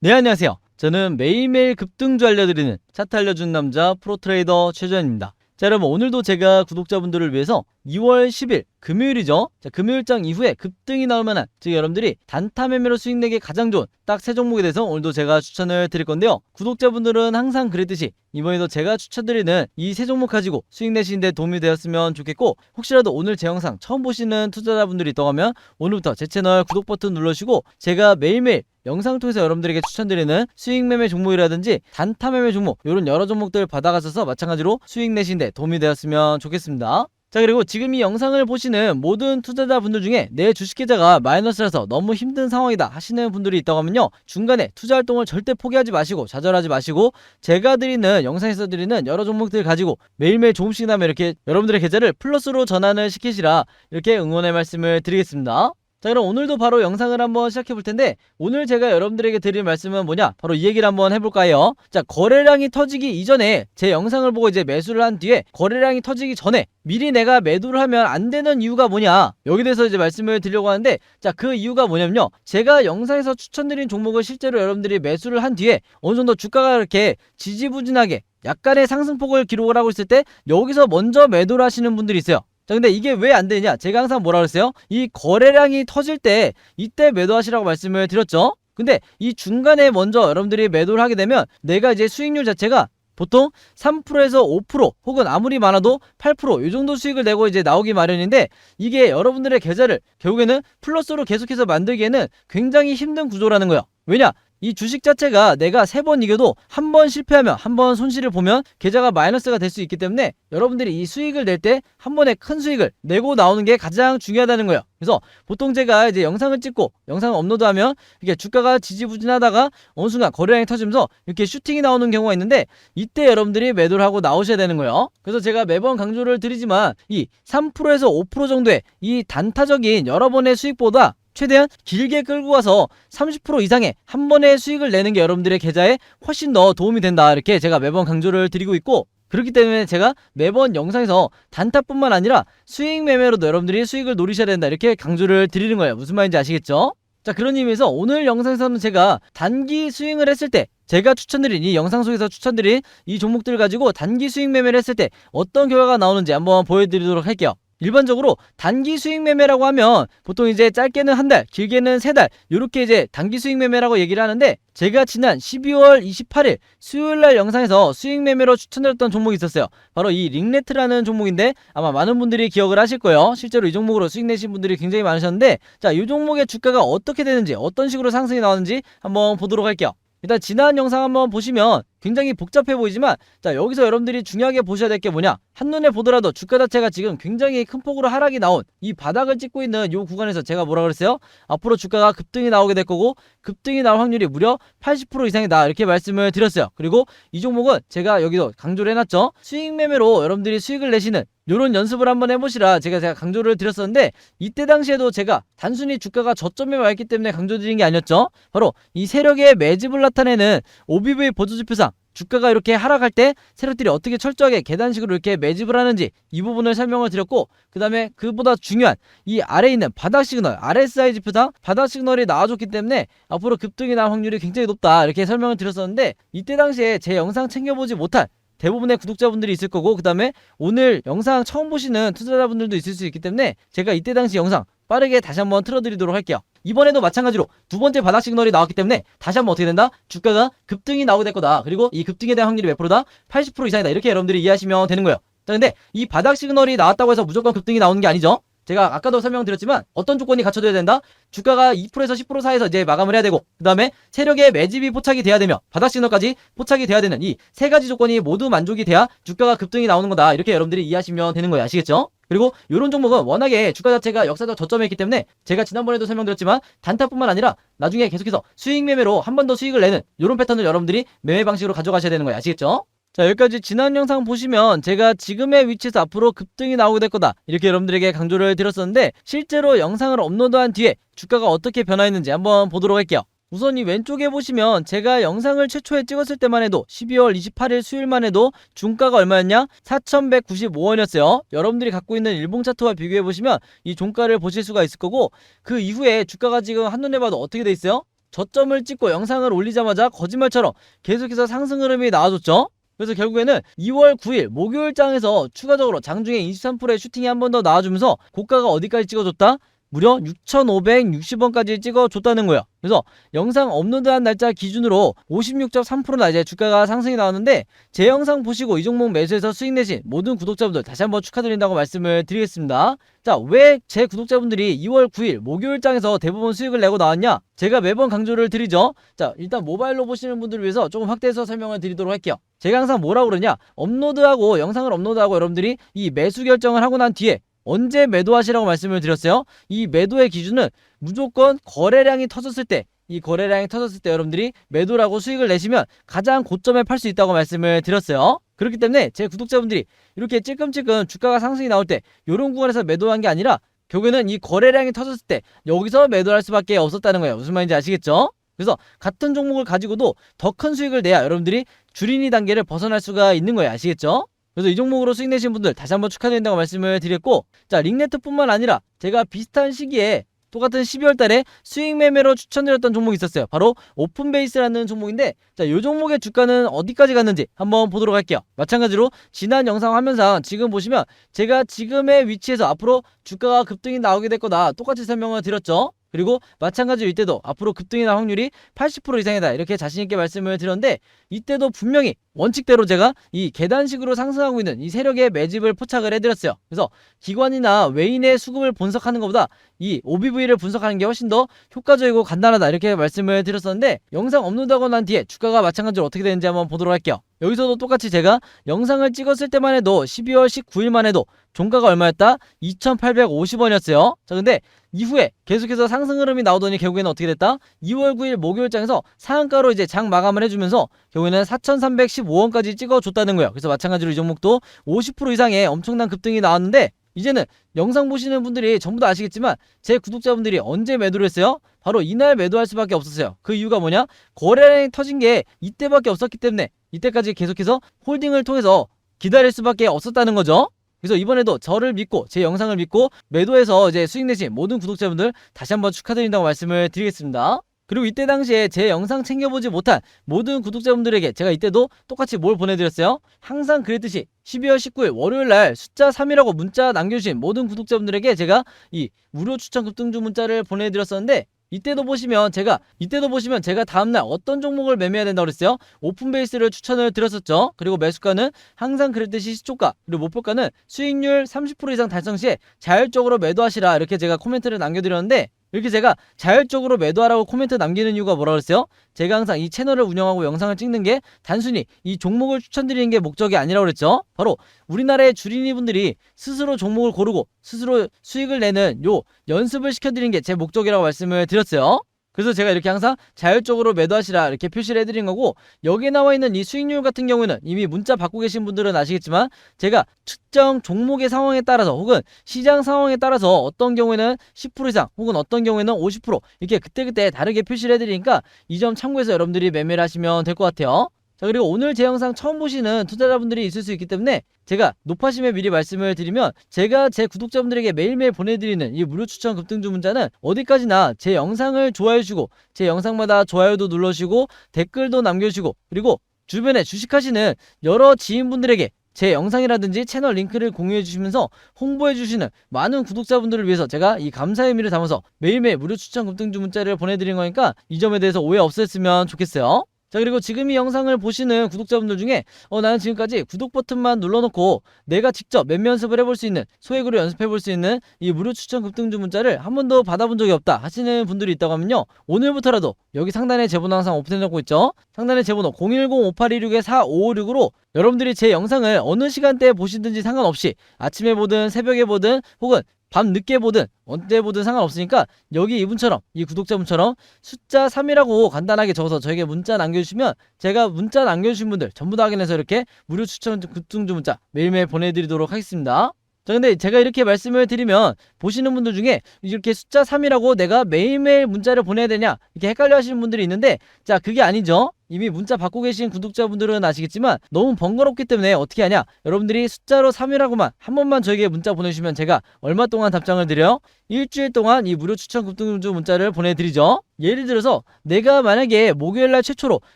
네 안녕하세요. 저는 매일매일 급등주 알려드리는 차트 알려준 남자 프로트레이더 최전입니다. 자 여러분 오늘도 제가 구독자분들을 위해서 2월 10일 금요일이죠. 자 금요일장 이후에 급등이 나올 만한 즉 여러분들이 단타 매매로 수익 내기 가장 좋은 딱 세 종목에 대해서 오늘도 제가 추천을 드릴 건데요. 구독자분들은 항상 그랬듯이 이번에도 제가 추천드리는 이 세 종목 가지고 수익 내시는데 도움이 되었으면 좋겠고 혹시라도 오늘 제 영상 처음 보시는 투자자분들이 있다고 하면 오늘부터 제 채널 구독 버튼 눌러주시고 제가 매일매일 영상을 통해서 여러분들에게 추천드리는 수익 매매 종목이라든지 단타 매매 종목 이런 여러 종목들 받아가셔서 마찬가지로 수익 내시는데 도움이 되었으면 좋겠습니다. 자 그리고 지금 이 영상을 보시는 모든 투자자분들 중에 내 주식 계좌가 마이너스라서 너무 힘든 상황이다 하시는 분들이 있다고 하면요 중간에 투자 활동을 절대 포기하지 마시고 좌절하지 마시고 제가 드리는 영상에서 드리는 여러 종목들 가지고 매일매일 조금씩 나면 이렇게 여러분들의 계좌를 플러스로 전환을 시키시라 이렇게 응원의 말씀을 드리겠습니다. 자 그럼 오늘도 바로 영상을 한번 시작해 볼 텐데 오늘 제가 여러분들에게 드릴 말씀은 뭐냐? 바로 이 얘기를 한번 해볼까요? 자 거래량이 터지기 이전에 제 영상을 보고 이제 매수를 한 뒤에 거래량이 터지기 전에 미리 내가 매도를 하면 안 되는 이유가 뭐냐? 여기 대해서 이제 말씀을 드리려고 하는데 자 그 이유가 뭐냐면요. 제가 영상에서 추천드린 종목을 실제로 여러분들이 매수를 한 뒤에 어느 정도 주가가 이렇게 지지부진하게 약간의 상승폭을 기록을 하고 있을 때 여기서 먼저 매도를 하시는 분들이 있어요 자 근데 이게 왜 안 되냐 제가 항상 뭐라 그랬어요 이 거래량이 터질 때 이때 매도하시라고 말씀을 드렸죠 근데 이 중간에 먼저 여러분들이 매도를 하게 되면 내가 이제 수익률 자체가 보통 3%에서 5% 혹은 아무리 많아도 8%이 정도 수익을 내고 이제 나오기 마련인데 이게 여러분들의 계좌를 결국에는 플러스로 계속해서 만들기에는 굉장히 힘든 구조라는 거예요. 왜냐? 이 주식 자체가 내가 세 번 이겨도 한 번 실패하면 한 번 손실을 보면 계좌가 마이너스가 될 수 있기 때문에 여러분들이 이 수익을 낼 때 한 번에 큰 수익을 내고 나오는 게 가장 중요하다는 거예요. 그래서 보통 제가 이제 영상을 찍고 영상을 업로드하면 이게 주가가 지지부진하다가 어느 순간 거래량이 터지면서 이렇게 슈팅이 나오는 경우가 있는데 이때 여러분들이 매도를 하고 나오셔야 되는 거예요. 그래서 제가 매번 강조를 드리지만 이 3%에서 5% 정도의 이 단타적인 여러 번의 수익보다 최대한 길게 끌고 가서 30% 이상의 한 번의 수익을 내는 게 여러분들의 계좌에 훨씬 더 도움이 된다. 이렇게 제가 매번 강조를 드리고 있고 그렇기 때문에 제가 매번 영상에서 단타뿐만 아니라 수익 매매로도 여러분들이 수익을 노리셔야 된다. 이렇게 강조를 드리는 거예요. 무슨 말인지 아시겠죠? 자, 그런 의미에서 오늘 영상에서는 제가 단기 스윙을 했을 때 제가 추천드린 이 영상 속에서 추천드린 이 종목들을 가지고 단기 수익 매매를 했을 때 어떤 결과가 나오는지 한번 보여드리도록 할게요. 일반적으로 단기 수익 매매라고 하면 보통 이제 짧게는 한 달, 길게는 세 달, 이렇게 이제 단기 수익 매매라고 얘기를 하는데 제가 지난 12월 28일 수요일 날 영상에서 수익 매매로 추천드렸던 종목이 있었어요. 바로 이 링네트라는 종목인데 아마 많은 분들이 기억을 하실 거예요. 실제로 이 종목으로 수익 내신 분들이 굉장히 많으셨는데 자, 이 종목의 주가가 어떻게 되는지 어떤 식으로 상승이 나왔는지 한번 보도록 할게요. 일단 지난 영상 한번 보시면 굉장히 복잡해 보이지만 자 여기서 여러분들이 중요하게 보셔야 될 게 뭐냐? 한눈에 보더라도 주가 자체가 지금 굉장히 큰 폭으로 하락이 나온 이 바닥을 찍고 있는 이 구간에서 제가 뭐라 그랬어요? 앞으로 주가가 급등이 나오게 될 거고 급등이 나올 확률이 무려 80% 이상이다 이렇게 말씀을 드렸어요. 그리고 이 종목은 제가 여기도 강조를 해놨죠? 수익 매매로 여러분들이 수익을 내시는 요런 연습을 한번 해보시라 제가 제가 강조를 드렸었는데 이때 당시에도 제가 단순히 주가가 저점에 와 있기 때문에 강조드린 게 아니었죠? 바로 이 세력의 매집을 나타내는 OBV 보조지표상 주가가 이렇게 하락할 때 세력들이 어떻게 철저하게 계단식으로 이렇게 매집을 하는지 이 부분을 설명을 드렸고 그 다음에 그보다 중요한 이 아래에 있는 바닥 시그널 RSI 지표상 바닥 시그널이 나와줬기 때문에 앞으로 급등이 날 확률이 굉장히 높다 이렇게 설명을 드렸었는데 이때 당시에 제 영상 챙겨보지 못한 대부분의 구독자분들이 있을 거고 그 다음에 오늘 영상 처음 보시는 투자자분들도 있을 수 있기 때문에 제가 이때 당시 영상 빠르게 다시 한번 틀어드리도록 할게요. 이번에도 마찬가지로 두 번째 바닥 시그널이 나왔기 때문에 다시 한번 어떻게 된다? 주가가 급등이 나오게 될 거다. 그리고 이 급등에 대한 확률이 몇 프로다? 80% 이상이다. 이렇게 여러분들이 이해하시면 되는 거예요. 자, 근데 이 바닥 시그널이 나왔다고 해서 무조건 급등이 나오는 게 아니죠. 제가 아까도 설명드렸지만 어떤 조건이 갖춰져야 된다? 주가가 2%에서 10% 사이에서 이제 마감을 해야 되고 그 다음에 세력의 매집이 포착이 돼야 되며 바닥 시그널까지 포착이 돼야 되는 이 세 가지 조건이 모두 만족이 돼야 주가가 급등이 나오는 거다 이렇게 여러분들이 이해하시면 되는 거예요 아시겠죠? 그리고 이런 종목은 워낙에 주가 자체가 역사적 저점에 있기 때문에 제가 지난번에도 설명드렸지만 단타뿐만 아니라 나중에 계속해서 수익 매매로 한 번 더 수익을 내는 이런 패턴을 여러분들이 매매 방식으로 가져가셔야 되는 거예요 아시겠죠? 자 여기까지 지난 영상 보시면 제가 지금의 위치에서 앞으로 급등이 나오게 될 거다 이렇게 여러분들에게 강조를 드렸었는데 실제로 영상을 업로드한 뒤에 주가가 어떻게 변화했는지 한번 보도록 할게요 우선 이 왼쪽에 보시면 제가 영상을 최초에 찍었을 때만 해도 12월 28일 수요일만 해도 중가가 얼마였냐? 4,195원이었어요. 여러분들이 갖고 있는 일봉 차트와 비교해 보시면 이 종가를 보실 수가 있을 거고 그 이후에 주가가 지금 한눈에 봐도 어떻게 돼 있어요? 저점을 찍고 영상을 올리자마자 거짓말처럼 계속해서 상승 흐름이 나와줬죠. 그래서 결국에는 2월 9일 목요일장에서 추가적으로 장중에 23%의 슈팅이 한 번 더 나와주면서 고가가 어디까지 찍어줬다? 무려 6,560원까지 찍어줬다는 거예요. 그래서 영상 업로드한 날짜 기준으로 56.3%나 이제 주가가 상승이 나왔는데 제 영상 보시고 이 종목 매수해서 수익 내신 모든 구독자분들 다시 한번 축하드린다고 말씀을 드리겠습니다. 자, 왜 제 구독자분들이 2월 9일 목요일장에서 대부분 수익을 내고 나왔냐? 제가 매번 강조를 드리죠. 자, 일단 모바일로 보시는 분들을 위해서 조금 확대해서 설명을 드리도록 할게요. 제가 항상 뭐라고 그러냐? 업로드하고 영상을 업로드하고 여러분들이 이 매수 결정을 하고 난 뒤에 언제 매도하시라고 말씀을 드렸어요? 이 매도의 기준은 무조건 거래량이 터졌을 때, 이 거래량이 터졌을 때 여러분들이 매도라고 수익을 내시면 가장 고점에 팔 수 있다고 말씀을 드렸어요. 그렇기 때문에 제 구독자분들이 이렇게 찔끔찔끔 주가가 상승이 나올 때 이런 구간에서 매도한 게 아니라 결국에는 이 거래량이 터졌을 때 여기서 매도할 수밖에 없었다는 거예요. 무슨 말인지 아시겠죠? 그래서 같은 종목을 가지고도 더 큰 수익을 내야 여러분들이 줄이니 단계를 벗어날 수가 있는 거예요. 아시겠죠? 그래서 이 종목으로 수익 내신 분들 다시 한번 축하드린다고 말씀을 드렸고 자 링네트뿐만 아니라 제가 비슷한 시기에 똑같은 12월 달에 수익 매매로 추천드렸던 종목이 있었어요. 바로 오픈베이스라는 종목인데 자, 이 종목의 주가는 어디까지 갔는지 한번 보도록 할게요. 마찬가지로 지난 영상 화면상 지금 보시면 제가 지금의 위치에서 앞으로 주가가 급등이 나오게 될 거다 똑같이 설명을 드렸죠. 그리고 마찬가지로 이때도 앞으로 급등이 날 확률이 80% 이상이다. 이렇게 자신있게 말씀을 드렸는데 이때도 분명히 원칙대로 제가 이 계단식으로 상승하고 있는 이 세력의 매집을 포착을 해드렸어요. 그래서 기관이나 외인의 수급을 분석하는 것보다 이 OBV를 분석하는 게 훨씬 더 효과적이고 간단하다. 이렇게 말씀을 드렸었는데 영상 업로드하고 난 뒤에 주가가 마찬가지로 어떻게 되는지 한번 보도록 할게요 여기서도 똑같이 제가 영상을 찍었을 때만 해도 12월 19일만 해도 종가가 얼마였다? 2,850원이었어요. 자, 근데 이후에 계속해서 상승 흐름이 나오더니 결국에는 어떻게 됐다? 2월 9일 목요일장에서 상한가로 이제 장 마감을 해주면서 결국에는 4,315원까지 찍어줬다는 거예요. 그래서 마찬가지로 이 종목도 50% 이상의 엄청난 급등이 나왔는데 이제는 영상 보시는 분들이 전부 다 아시겠지만 제 구독자분들이 언제 매도를 했어요? 바로 이날 매도할 수밖에 없었어요. 그 이유가 뭐냐? 거래량이 터진 게 이때밖에 없었기 때문에 이때까지 계속해서 홀딩을 통해서 기다릴 수밖에 없었다는 거죠. 그래서 이번에도 저를 믿고 제 영상을 믿고 매도해서 이제 수익 내신 모든 구독자분들 다시 한번 축하드린다고 말씀을 드리겠습니다. 그리고 이때 당시에 제 영상 챙겨보지 못한 모든 구독자분들에게 제가 이때도 똑같이 뭘 보내드렸어요? 항상 그랬듯이 12월 19일 월요일 날 숫자 3이라고 문자 남겨주신 모든 구독자분들에게 제가 이 무료 추천 급 등주 문자를 보내드렸었는데 이때도 보시면 제가 이때도 보시면 제가 다음날 어떤 종목을 매매해야 된다고 그랬어요? 오픈 베이스를 추천을 드렸었죠. 그리고 매수가는 항상 그랬듯이 시초가 그리고 목표가는 수익률 30% 이상 달성 시에 자율적으로 매도하시라 이렇게 제가 코멘트를 남겨드렸는데 이렇게 제가 자율적으로 매도하라고 코멘트 남기는 이유가 뭐라 그랬어요? 제가 항상 이 채널을 운영하고 영상을 찍는 게 단순히 이 종목을 추천드리는 게 목적이 아니라고 그랬죠. 바로 우리나라의 주린이 분들이 스스로 종목을 고르고 스스로 수익을 내는 요 연습을 시켜드리는 게 제 목적이라고 말씀을 드렸어요. 그래서 제가 이렇게 항상 자율적으로 매도하시라 이렇게 표시를 해드린 거고 여기에 나와 있는 이 수익률 같은 경우에는 이미 문자 받고 계신 분들은 아시겠지만 제가 특정 종목의 상황에 따라서 혹은 시장 상황에 따라서 어떤 경우에는 10% 이상 혹은 어떤 경우에는 50% 이렇게 그때그때 다르게 표시를 해드리니까 이 점 참고해서 여러분들이 매매를 하시면 될 것 같아요. 자 그리고 오늘 제 영상 처음 보시는 투자자분들이 있을 수 있기 때문에 제가 높아심에 미리 말씀을 드리면 제가 제 구독자분들에게 매일매일 보내드리는 이 무료 추천 급등주 문자는 어디까지나 제 영상을 좋아해주고 제 영상마다 좋아요도 눌러주시고 댓글도 남겨주시고 그리고 주변에 주식하시는 여러 지인분들에게 제 영상이라든지 채널 링크를 공유해 주시면서 홍보해 주시는 많은 구독자분들을 위해서 제가 이 감사의 의미를 담아서 매일매일 무료 추천 급등주 문자를 보내드린 거니까 이 점에 대해서 오해 없었으면 좋겠어요. 자 그리고 지금 이 영상을 보시는 구독자분들 중에 어 나는 지금까지 구독 버튼만 눌러놓고 내가 직접 맵매 연습을 해볼 수 있는 소액으로 연습해볼 수 있는 이 무료 추천 급등주 문자를 한 번도 받아본 적이 없다 하시는 분들이 있다고 하면요. 오늘부터라도 여기 상단에 제 번호 항상 오픈해놓고 있죠? 상단에 제 번호 010-5826-4556으로 여러분들이 제 영상을 어느 시간대에 보시든지 상관없이 아침에 보든 새벽에 보든 혹은 밤 늦게 보든 언제 보든 상관없으니까 여기 이분처럼 이 구독자분처럼 숫자 3이라고 간단하게 적어서 저에게 문자 남겨주시면 제가 문자 남겨주신 분들 전부 다 확인해서 이렇게 무료 추천 급등주 문자 매일매일 보내드리도록 하겠습니다. 자, 근데 제가 이렇게 말씀을 드리면 보시는 분들 중에 이렇게 숫자 3이라고 내가 매일매일 문자를 보내야 되냐 이렇게 헷갈려 하시는 분들이 있는데 자, 그게 아니죠. 이미 문자 받고 계신 구독자분들은 아시겠지만 너무 번거롭기 때문에 어떻게 하냐 여러분들이 숫자로 3이라고만 한 번만 저에게 문자 보내주시면 제가 얼마 동안 답장을 드려요? 일주일 동안 이 무료 추천 급등주 문자를 보내드리죠 예를 들어서 내가 만약에 목요일날 최초로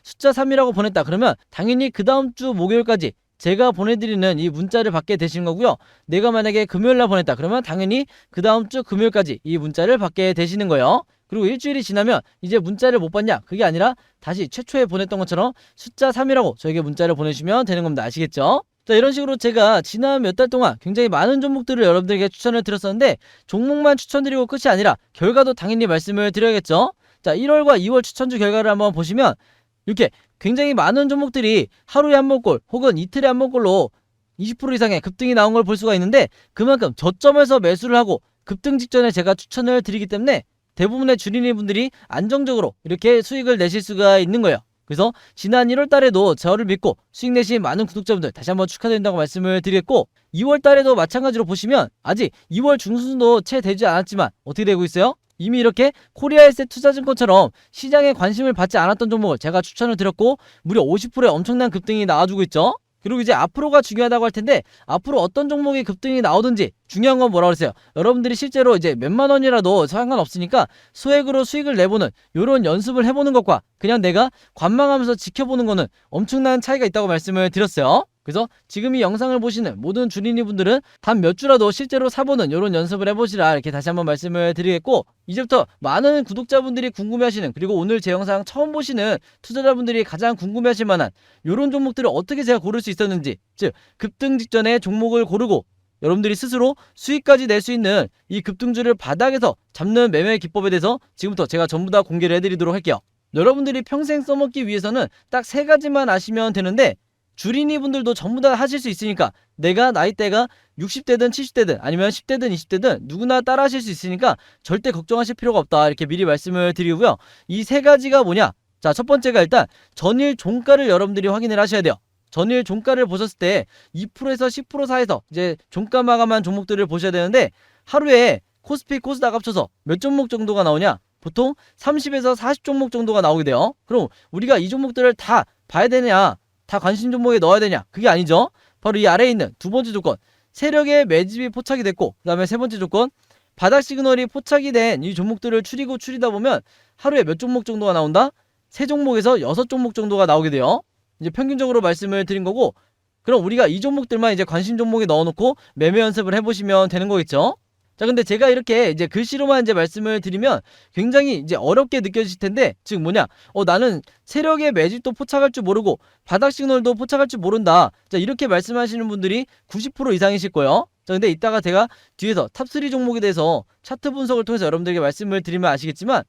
숫자 3이라고 보냈다 그러면 당연히 그 다음 주 목요일까지 제가 보내드리는 이 문자를 받게 되신 거고요. 내가 만약에 금요일날 보냈다 그러면 당연히 그 다음 주 금요일까지 이 문자를 받게 되시는 거예요. 그리고 일주일이 지나면 이제 문자를 못 받냐? 그게 아니라 다시 최초에 보냈던 것처럼 숫자 3이라고 저에게 문자를 보내주시면 되는 겁니다. 아시겠죠? 자 이런 식으로 제가 지난 몇 달 동안 굉장히 많은 종목들을 여러분들에게 추천을 드렸었는데 종목만 추천드리고 끝이 아니라 결과도 당연히 말씀을 드려야겠죠? 자 1월과 2월 추천주 결과를 한번 보시면 이렇게 굉장히 많은 종목들이 하루에 한 번꼴 혹은 이틀에 한 번꼴로 20% 이상의 급등이 나온 걸 볼 수가 있는데 그만큼 저점에서 매수를 하고 급등 직전에 제가 추천을 드리기 때문에 대부분의 주린이 분들이 안정적으로 이렇게 수익을 내실 수가 있는 거예요. 그래서 지난 1월 달에도 저를 믿고 수익 내신 많은 구독자분들 다시 한번 축하드린다고 말씀을 드리겠고 2월 달에도 마찬가지로 보시면 아직 2월 중순도 채 되지 않았지만 어떻게 되고 있어요? 이미 이렇게 코리아에셋 투자증권처럼 시장에 관심을 받지 않았던 종목을 제가 추천을 드렸고 무려 50%의 엄청난 급등이 나와주고 있죠. 그리고 이제 앞으로가 중요하다고 할 텐데 앞으로 어떤 종목이 급등이 나오든지 중요한 건 뭐라고 그랬어요? 여러분들이 실제로 이제 몇만 원이라도 상관없으니까 소액으로 수익을 내보는 이런 연습을 해보는 것과 그냥 내가 관망하면서 지켜보는 거는 엄청난 차이가 있다고 말씀을 드렸어요. 그래서 지금 이 영상을 보시는 모든 주린이 분들은 단 몇 주라도 실제로 사보는 이런 연습을 해보시라 이렇게 다시 한번 말씀을 드리겠고 이제부터 많은 구독자분들이 궁금해하시는 그리고 오늘 제 영상 처음 보시는 투자자분들이 가장 궁금해하실 만한 이런 종목들을 어떻게 제가 고를 수 있었는지 즉 급등 직전에 종목을 고르고 여러분들이 스스로 수익까지 낼 수 있는 이 급등주를 바닥에서 잡는 매매 기법에 대해서 지금부터 제가 전부 다 공개를 해드리도록 할게요. 여러분들이 평생 써먹기 위해서는 딱 세 가지만 아시면 되는데 주린이 분들도 전부 다 하실 수 있으니까 내가 나이대가 60대든 70대든 아니면 10대든 20대든 누구나 따라 하실 수 있으니까 절대 걱정하실 필요가 없다. 이렇게 미리 말씀을 드리고요. 이 세 가지가 뭐냐? 자 첫 번째가 일단 전일 종가를 여러분들이 확인을 하셔야 돼요. 전일 종가를 보셨을 때 2%에서 10% 사이에서 이제 종가 마감한 종목들을 보셔야 되는데 하루에 코스피 코스닥 합쳐서 몇 종목 정도가 나오냐? 보통 30에서 40 종목 정도가 나오게 돼요. 그럼 우리가 이 종목들을 다 봐야 되냐 다 관심 종목에 넣어야 되냐? 그게 아니죠. 바로 이 아래에 있는 두 번째 조건. 세력의 매집이 포착이 됐고, 그 다음에 세 번째 조건. 바닥 시그널이 포착이 된 이 종목들을 추리고 추리다 보면 하루에 몇 종목 정도가 나온다? 세 종목에서 여섯 종목 정도가 나오게 돼요. 이제 평균적으로 말씀을 드린 거고, 그럼 우리가 이 종목들만 이제 관심 종목에 넣어놓고 매매 연습을 해보시면 되는 거겠죠? 자, 근데 제가 이렇게 이제 글씨로만 이제 말씀을 드리면 굉장히 이제 어렵게 느껴지실 텐데, 즉 뭐냐? 어, 나는 세력의 매집도 포착할 줄 모르고 바닥 시그널도 포착할 줄 모른다. 자, 이렇게 말씀하시는 분들이 90% 이상이실 거예요. 자, 근데 이따가 제가 뒤에서 탑3 종목에 대해서 차트 분석을 통해서 여러분들에게 말씀을 드리면 아시겠지만,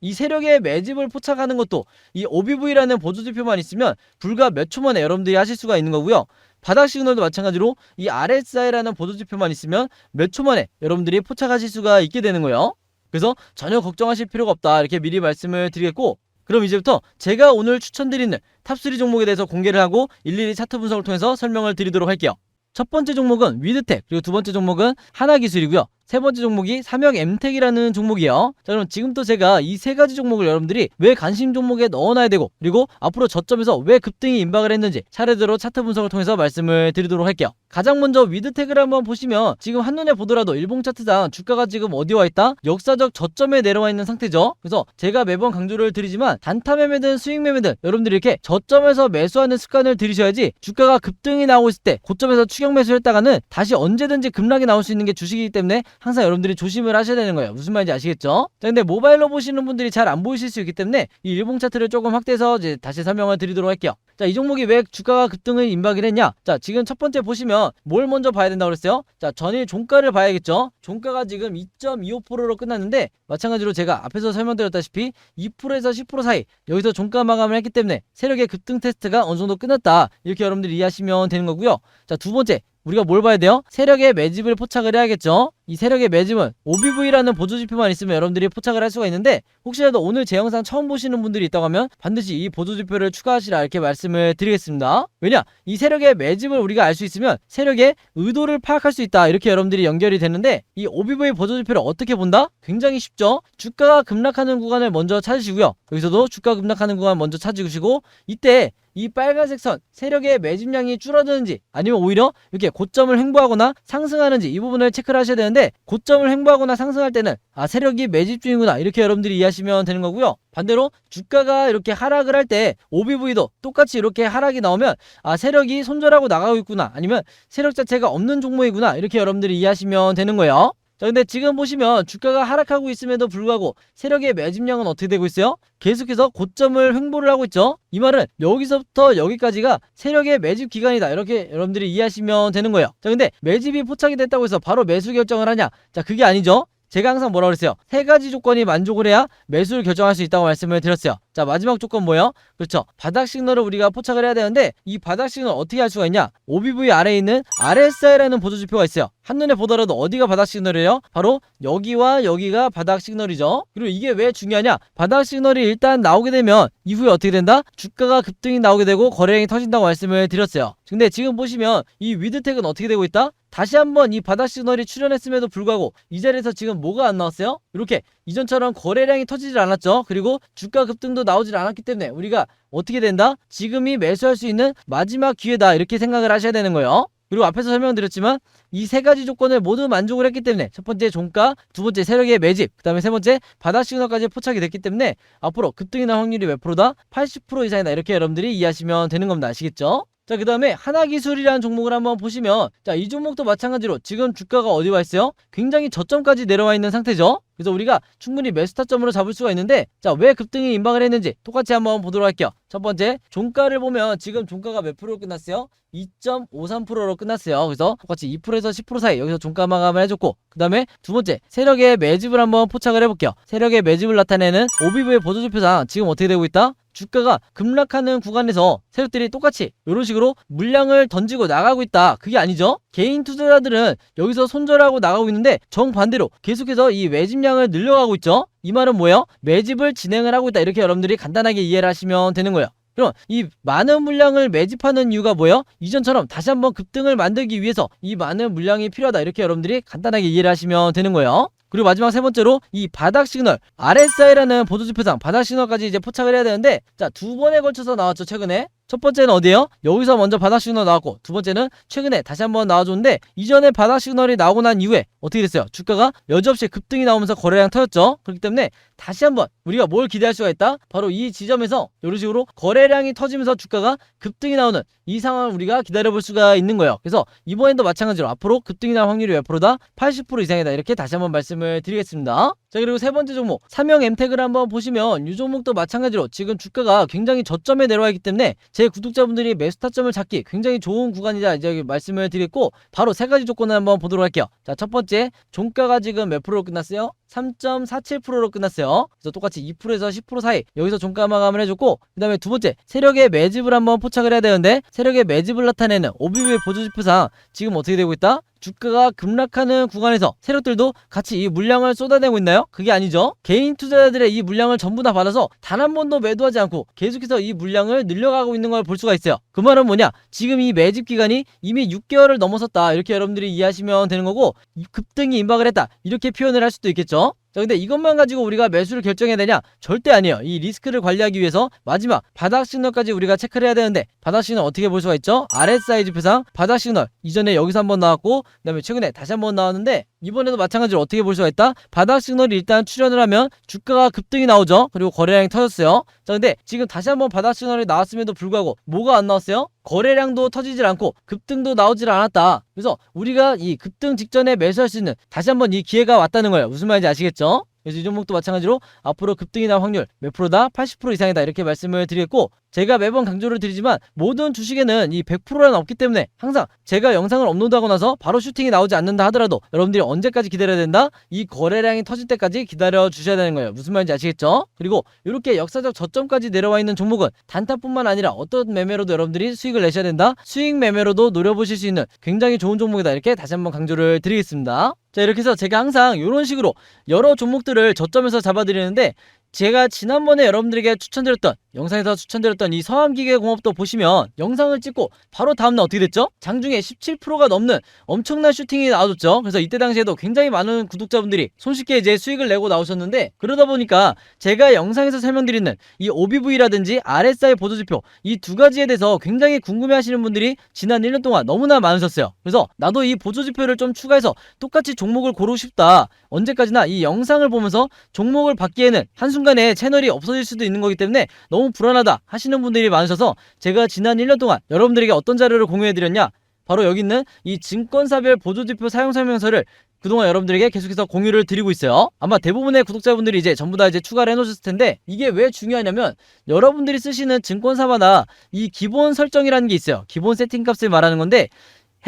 이 세력의 매집을 포착하는 것도 이 OBV라는 보조지표만 있으면 불과 몇 초 만에 여러분들이 하실 수가 있는 거고요. 바닥 시그널도 마찬가지로 이 RSI라는 보조지표만 있으면 몇 초 만에 여러분들이 포착하실 수가 있게 되는 거예요. 그래서 전혀 걱정하실 필요가 없다. 이렇게 미리 말씀을 드리겠고 그럼 이제부터 제가 오늘 추천드리는 탑3 종목에 대해서 공개를 하고 일일이 차트 분석을 통해서 설명을 드리도록 할게요. 첫 번째 종목은 위드텍, 그리고 두 번째 종목은 하나기술이고요. 세 번째 종목이 삼역 엠텍이라는 종목이에요. 자, 그럼 지금부터 제가 이 세 가지 종목을 여러분들이 왜 관심 종목에 넣어놔야 되고, 그리고 앞으로 저점에서 왜 급등이 임박을 했는지 차례대로 차트 분석을 통해서 말씀을 드리도록 할게요. 가장 먼저 위드텍을 한번 보시면 지금 한눈에 보더라도 일봉 차트상 주가가 지금 어디 와 있다? 역사적 저점에 내려와 있는 상태죠. 그래서 제가 매번 강조를 드리지만 단타 매매든 수익 매매든 여러분들이 이렇게 저점에서 매수하는 습관을 들이셔야지 주가가 급등이 나오고 있을 때 고점에서 추격 매수를 했다가는 다시 언제든지 급락이 나올 수 있는 게 주식이기 때문에 항상 여러분들이 조심을 하셔야 되는 거예요. 무슨 말인지 아시겠죠? 자, 근데 모바일로 보시는 분들이 잘 안 보이실 수 있기 때문에 이 일봉 차트를 조금 확대해서 이제 다시 설명을 드리도록 할게요. 자, 이 종목이 왜 주가가 급등을 임박을 했냐? 자, 지금 첫 번째 보시면 뭘 먼저 봐야 된다고 그랬어요? 자, 전일 종가를 봐야겠죠? 종가가 지금 2.25%로 끝났는데 마찬가지로 제가 앞에서 설명드렸다시피 2%에서 10% 사이 여기서 종가 마감을 했기 때문에 세력의 급등 테스트가 어느 정도 끝났다. 이렇게 여러분들이 이해하시면 되는 거고요. 자, 두 번째 우리가 뭘 봐야 돼요? 세력의 매집을 포착을 해야겠죠? 이 세력의 매집은 OBV라는 보조지표만 있으면 여러분들이 포착을 할 수가 있는데 혹시라도 오늘 제 영상 처음 보시는 분들이 있다고 하면 반드시 이 보조지표를 추가하시라 이렇게 말씀을 드리겠습니다. 왜냐? 이 세력의 매집을 우리가 알 수 있으면 세력의 의도를 파악할 수 있다 이렇게 여러분들이 연결이 되는데 이 OBV 보조지표를 어떻게 본다? 굉장히 쉽죠? 주가가 급락하는 구간을 먼저 찾으시고요. 여기서도 주가 급락하는 구간 먼저 찾으시고 이때 이 빨간색 선 세력의 매집량이 줄어드는지 아니면 오히려 이렇게 고점을 횡보하거나 상승하는지 이 부분을 체크를 하셔야 되는데 고점을 횡보하거나 상승할 때는 아 세력이 매집 중이구나 이렇게 여러분들이 이해하시면 되는 거고요. 반대로 주가가 이렇게 하락을 할 때 OBV도 똑같이 이렇게 하락이 나오면 아 세력이 손절하고 나가고 있구나 아니면 세력 자체가 없는 종목이구나 이렇게 여러분들이 이해하시면 되는 거예요 자 근데 지금 보시면 주가가 하락하고 있음에도 불구하고 세력의 매집량은 어떻게 되고 있어요? 계속해서 고점을 횡보를 하고 있죠? 이 말은 여기서부터 여기까지가 세력의 매집 기간이다. 이렇게 여러분들이 이해하시면 되는 거예요. 자 근데 매집이 포착이 됐다고 해서 바로 매수 결정을 하냐? 자 그게 아니죠 제가 항상 뭐라 그랬어요? 세 가지 조건이 만족을 해야 매수를 결정할 수 있다고 말씀을 드렸어요. 자, 마지막 조건 뭐예요? 그렇죠. 바닥 시그널을 우리가 포착을 해야 되는데 이 바닥 시그널 어떻게 할 수가 있냐? OBV 아래에 있는 RSI라는 보조 지표가 있어요. 한눈에 보더라도 어디가 바닥 시그널이에요? 바로 여기와 여기가 바닥 시그널이죠. 그리고 이게 왜 중요하냐? 바닥 시그널이 일단 나오게 되면 이후에 어떻게 된다? 주가가 급등이 나오게 되고 거래량이 터진다고 말씀을 드렸어요. 근데 지금 보시면 이 위드텍은 어떻게 되고 있다? 다시 한번 이 바닥 시그널이 출현했음에도 불구하고 이 자리에서 지금 뭐가 안 나왔어요? 이렇게 이전처럼 거래량이 터지질 않았죠. 그리고 주가 급등도 나오질 않았기 때문에 우리가 어떻게 된다? 지금이 매수할 수 있는 마지막 기회다 이렇게 생각을 하셔야 되는 거예요. 그리고 앞에서 설명드렸지만 이 세 가지 조건을 모두 만족을 했기 때문에 첫 번째 종가, 두 번째 세력의 매집, 그 다음에 세 번째 바닥 시그널까지 포착이 됐기 때문에 앞으로 급등이 날 확률이 몇 프로다? 80% 이상이다 이렇게 여러분들이 이해하시면 되는 겁니다. 아시겠죠? 자, 그 다음에 하나기술이라는 종목을 한번 보시면, 자, 이 종목도 마찬가지로 지금 주가가 어디 와 있어요? 굉장히 저점까지 내려와 있는 상태죠? 그래서 우리가 충분히 매수 타점으로 잡을 수가 있는데, 자, 왜 급등이 임박을 했는지 똑같이 한번 보도록 할게요. 첫 번째, 종가를 보면 지금 종가가 몇 프로로 끝났어요? 2.53%로 끝났어요. 그래서 똑같이 2%에서 10% 사이 여기서 종가 마감을 해줬고, 그 다음에 두 번째, 세력의 매집을 한번 포착을 해볼게요. 세력의 매집을 나타내는 OBV의 보조지표상 지금 어떻게 되고 있다? 주가가 급락하는 구간에서 세력들이 똑같이 이런 식으로 물량을 던지고 나가고 있다. 그게 아니죠. 개인 투자자들은 여기서 손절하고 나가고 있는데 정반대로 계속해서 이 매집량 을 늘려가고 있죠. 이 말은 뭐예요? 매집을 진행을 하고 있다. 이렇게 여러분들이 간단하게 이해를 하시면 되는 거예요. 그럼 이 많은 물량을 매집하는 이유가 뭐예요? 이전처럼 다시 한번 급등을 만들기 위해서 이 많은 물량이 필요하다. 이렇게 여러분들이 간단하게 이해를 하시면 되는 거예요. 그리고 마지막 세 번째로 이 바닥 시그널 RSI라는 보조 지표상 바닥 시그널까지 이제 포착을 해야 되는데 자 두 번에 걸쳐서 나왔죠 최근에 첫 번째는 어디예요? 여기서 먼저 바닥 시그널 나왔고 두 번째는 최근에 다시 한번 나와줬는데 이전에 바닥 시그널이 나오고 난 이후에 어떻게 됐어요? 주가가 여지없이 급등이 나오면서 거래량 터졌죠. 그렇기 때문에 다시 한번 우리가 뭘 기대할 수가 있다? 바로 이 지점에서 이런 식으로 거래량이 터지면서 주가가 급등이 나오는 이 상황을 우리가 기다려볼 수가 있는 거예요. 그래서 이번에도 마찬가지로 앞으로 급등이 날 확률이 몇 프로다? 80% 이상이다. 이렇게 다시 한번 말씀을 드리겠습니다. 자 그리고 세 번째 종목 삼형 엠텍을 한번 보시면 이 종목도 마찬가지로 지금 주가가 굉장히 저점에 내려와 있기 때문에 제 구독자분들이 매수 타점을 잡기 굉장히 좋은 구간이다 이제 말씀을 드리겠고 바로 세 가지 조건을 한번 보도록 할게요. 자 첫 번째 종가가 지금 몇 프로로 끝났어요? 3.47%로 끝났어요. 그래서 똑같이 2%에서 10% 사이 여기서 종가 마감을 해줬고 그 다음에 두 번째 세력의 매집을 한번 포착을 해야 되는데 세력의 매집을 나타내는 OBV 보조지표상 지금 어떻게 되고 있다? 주가가 급락하는 구간에서 세력들도 같이 이 물량을 쏟아내고 있나요? 그게 아니죠. 개인 투자자들의 이 물량을 전부 다 받아서 단 한 번도 매도하지 않고 계속해서 이 물량을 늘려가고 있는 걸 볼 수가 있어요. 그 말은 뭐냐? 지금 이 매집 기간이 이미 6개월을 넘어섰다. 이렇게 여러분들이 이해하시면 되는 거고 급등이 임박을 했다. 이렇게 표현을 할 수도 있겠죠. 자, 근데 이것만 가지고 우리가 매수를 결정해야 되냐? 절대 아니에요. 이 리스크를 관리하기 위해서 마지막 바닥 시그널까지 우리가 체크를 해야 되는데 바닥 시그널 어떻게 볼 수가 있죠? RSI 지표상 바닥 시그널 이전에 여기서 한번 나왔고 그다음에 최근에 다시 한번 나왔는데 이번에도 마찬가지로 어떻게 볼 수가 있다? 바닥 시그널이 일단 출현을 하면 주가가 급등이 나오죠. 그리고 거래량이 터졌어요. 자, 근데 지금 다시 한번 바닥 시그널이 나왔음에도 불구하고 뭐가 안 나왔어요? 거래량도 터지질 않고 급등도 나오질 않았다. 그래서 우리가 이 급등 직전에 매수할 수 있는 다시 한번 이 기회가 왔다는 거예요. 무슨 말인지 아시겠죠? 그래서 이 종목도 마찬가지로 앞으로 급등이 날 확률 몇 프로다? 80% 이상이다 이렇게 말씀을 드리겠고 제가 매번 강조를 드리지만 모든 주식에는 이 100%는 없기 때문에 항상 제가 영상을 업로드하고 나서 바로 슈팅이 나오지 않는다 하더라도 여러분들이 언제까지 기다려야 된다? 이 거래량이 터질 때까지 기다려 주셔야 되는 거예요. 무슨 말인지 아시겠죠? 그리고 이렇게 역사적 저점까지 내려와 있는 종목은 단타뿐만 아니라 어떤 매매로도 여러분들이 수익을 내셔야 된다. 수익 매매로도 노려보실 수 있는 굉장히 좋은 종목이다. 이렇게 다시 한번 강조를 드리겠습니다. 자 이렇게 해서 제가 항상 이런 식으로 여러 종목들을 저점에서 잡아드리는데 제가 지난번에 여러분들에게 추천드렸던 영상에서 추천드렸던 이 서암기계공업도 보시면 영상을 찍고 바로 다음날 어떻게 됐죠? 장중에 17%가 넘는 엄청난 슈팅이 나와줬죠. 그래서 이때 당시에도 굉장히 많은 구독자분들이 손쉽게 이제 수익을 내고 나오셨는데 그러다 보니까 제가 영상에서 설명드리는 이 OBV라든지 RSI 보조지표 이 두 가지에 대해서 굉장히 궁금해하시는 분들이 지난 1년 동안 너무나 많으셨어요. 그래서 나도 이 보조지표를 좀 추가해서 똑같이 종목을 고르고 싶다. 언제까지나 이 영상을 보면서 종목을 받기에는 한순 간에 채널이 없어질 수도 있는 거기 때문에 너무 불안하다 하시는 분들이 많으셔서 제가 지난 1년 동안 여러분들에게 어떤 자료를 공유해 드렸냐? 바로 여기 있는 이 증권사별 보조지표 사용 설명서를 그동안 여러분들에게 계속해서 공유를 드리고 있어요. 아마 대부분의 구독자분들이 이제 전부 다 이제 추가를 해놓으셨을 텐데 이게 왜 중요하냐면 여러분들이 쓰시는 증권사마다 이 기본 설정이라는 게 있어요. 기본 세팅 값을 말하는 건데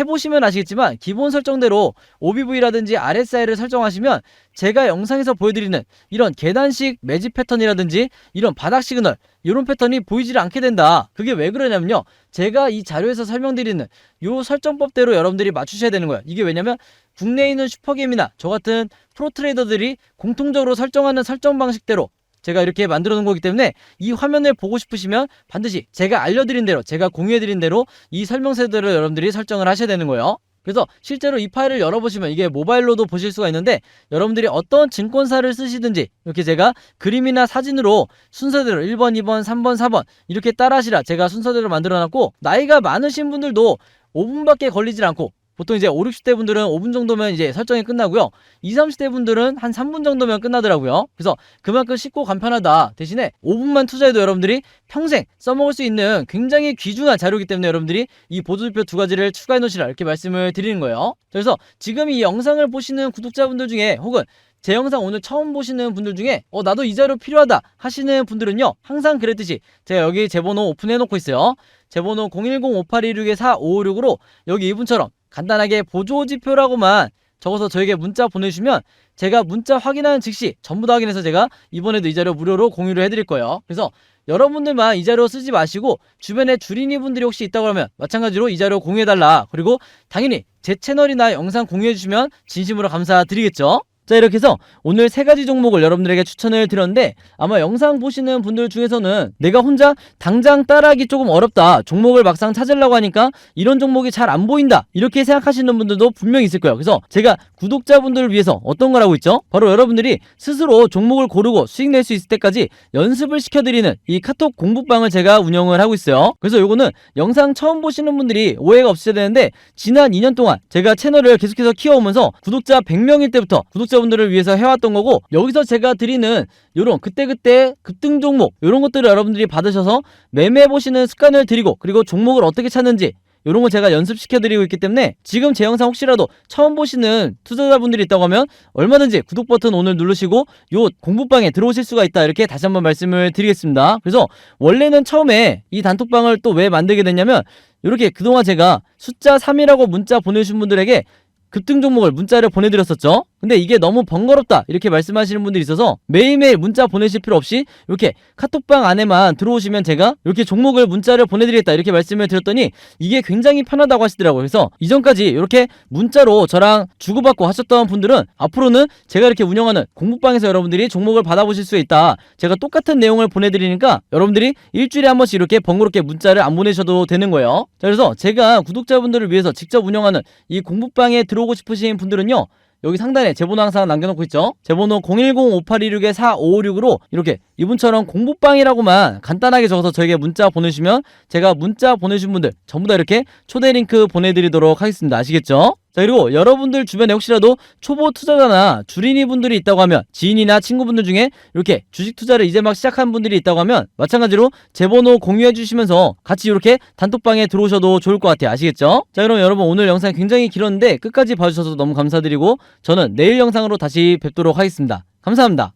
해보시면 아시겠지만 기본 설정대로 OBV라든지 RSI를 설정하시면 제가 영상에서 보여드리는 이런 계단식 매집 패턴이라든지 이런 바닥 시그널 이런 패턴이 보이질 않게 된다. 그게 왜 그러냐면요. 제가 이 자료에서 설명드리는 요 설정법대로 여러분들이 맞추셔야 되는 거예요. 이게 왜냐면 국내에 있는 슈퍼게임이나 저 같은 프로트레이더들이 공통적으로 설정하는 설정 방식대로 제가 이렇게 만들어 놓은 거기 때문에 이 화면을 보고 싶으시면 반드시 제가 알려드린 대로 제가 공유해드린 대로 이 설명서들을 여러분들이 설정을 하셔야 되는 거예요. 그래서 실제로 이 파일을 열어보시면 이게 모바일로도 보실 수가 있는데 여러분들이 어떤 증권사를 쓰시든지 이렇게 제가 그림이나 사진으로 순서대로 1번, 2번, 3번, 4번 이렇게 따라 하시라 제가 순서대로 만들어 놨고 나이가 많으신 분들도 5분밖에 걸리질 않고 보통 이제 5, 60대 분들은 5분 정도면 이제 설정이 끝나고요. 20, 30대 분들은 한 3분 정도면 끝나더라고요. 그래서 그만큼 쉽고 간편하다. 대신에 5분만 투자해도 여러분들이 평생 써먹을 수 있는 굉장히 귀중한 자료이기 때문에 여러분들이 이 보조지표 두 가지를 추가해 놓으시라 이렇게 말씀을 드리는 거예요. 그래서 지금 이 영상을 보시는 구독자분들 중에 혹은 제 영상 오늘 처음 보시는 분들 중에 어 나도 이 자료 필요하다 하시는 분들은요 항상 그랬듯이 제가 여기 제 번호 오픈해 놓고 있어요 제 번호 010-5816-4556으로 여기 이분처럼 간단하게 보조지표라고만 적어서 저에게 문자 보내주시면 제가 문자 확인하는 즉시 전부 다 확인해서 제가 이번에도 이 자료 무료로 공유를 해드릴 거예요. 그래서 여러분들만 이 자료 쓰지 마시고 주변에 주린이 분들이 혹시 있다고 하면 마찬가지로 이 자료 공유해달라. 그리고 당연히 제 채널이나 영상 공유해주시면 진심으로 감사드리겠죠 자 이렇게 해서 오늘 세 가지 종목을 여러분들에게 추천을 드렸는데 아마 영상 보시는 분들 중에서는 내가 혼자 당장 따라하기 조금 어렵다 종목을 막상 찾으려고 하니까 이런 종목이 잘 안 보인다 이렇게 생각하시는 분들도 분명히 있을 거예요. 그래서 제가 구독자분들을 위해서 어떤 걸 하고 있죠? 바로 여러분들이 스스로 종목을 고르고 수익 낼 수 있을 때까지 연습을 시켜드리는 이 카톡 공부방을 제가 운영을 하고 있어요. 그래서 요거는 영상 처음 보시는 분들이 오해가 없으셔야 되는데 지난 2년 동안 제가 채널을 계속해서 키워오면서 구독자 100명일 때부터 구독자 분들을 위해서 해왔던 거고 여기서 제가 드리는 요런 그때그때 급등 종목 요런 것들을 여러분들이 받으셔서 매매해 보시는 습관을 드리고 그리고 종목을 어떻게 찾는지 요런 거 제가 연습시켜 드리고 있기 때문에 지금 제 영상 혹시라도 처음 보시는 투자자분들이 있다고 하면 얼마든지 구독 버튼 오늘 누르시고 요 공부방에 들어오실 수가 있다 이렇게 다시 한번 말씀을 드리겠습니다. 그래서 원래는 처음에 이 단톡방을 또 왜 만들게 됐냐면 이렇게 그동안 제가 숫자 3이라고 문자 보내주신 분들에게 급등 종목을 문자를 보내드렸었죠. 근데 이게 너무 번거롭다 이렇게 말씀하시는 분들이 있어서 매일매일 문자 보내실 필요 없이 이렇게 카톡방 안에만 들어오시면 제가 이렇게 종목을 문자를 보내드리겠다 이렇게 말씀을 드렸더니 이게 굉장히 편하다고 하시더라고요. 그래서 이전까지 이렇게 문자로 저랑 주고받고 하셨던 분들은 앞으로는 제가 이렇게 운영하는 공부방에서 여러분들이 종목을 받아보실 수 있다. 제가 똑같은 내용을 보내드리니까 여러분들이 일주일에 한 번씩 이렇게 번거롭게 문자를 안 보내셔도 되는 거예요. 자, 그래서 제가 구독자분들을 위해서 직접 운영하는 이 공부방에 들어오고 싶으신 분들은요. 여기 상단에 제 번호 항상 남겨놓고 있죠. 제 번호 010-5826-4556으로 이렇게 이분처럼 공부방이라고만 간단하게 적어서 저에게 문자 보내주시면 제가 문자 보내주신 분들 전부 다 이렇게 초대 링크 보내드리도록 하겠습니다. 아시겠죠? 자 그리고 여러분들 주변에 혹시라도 초보 투자자나 주린이 분들이 있다고 하면 지인이나 친구분들 중에 이렇게 주식 투자를 이제 막 시작한 분들이 있다고 하면 마찬가지로 제 번호 공유해 주시면서 같이 이렇게 단톡방에 들어오셔도 좋을 것 같아요 아시겠죠? 자 그럼 여러분 오늘 영상 굉장히 길었는데 끝까지 봐주셔서 너무 감사드리고 저는 내일 영상으로 다시 뵙도록 하겠습니다 감사합니다.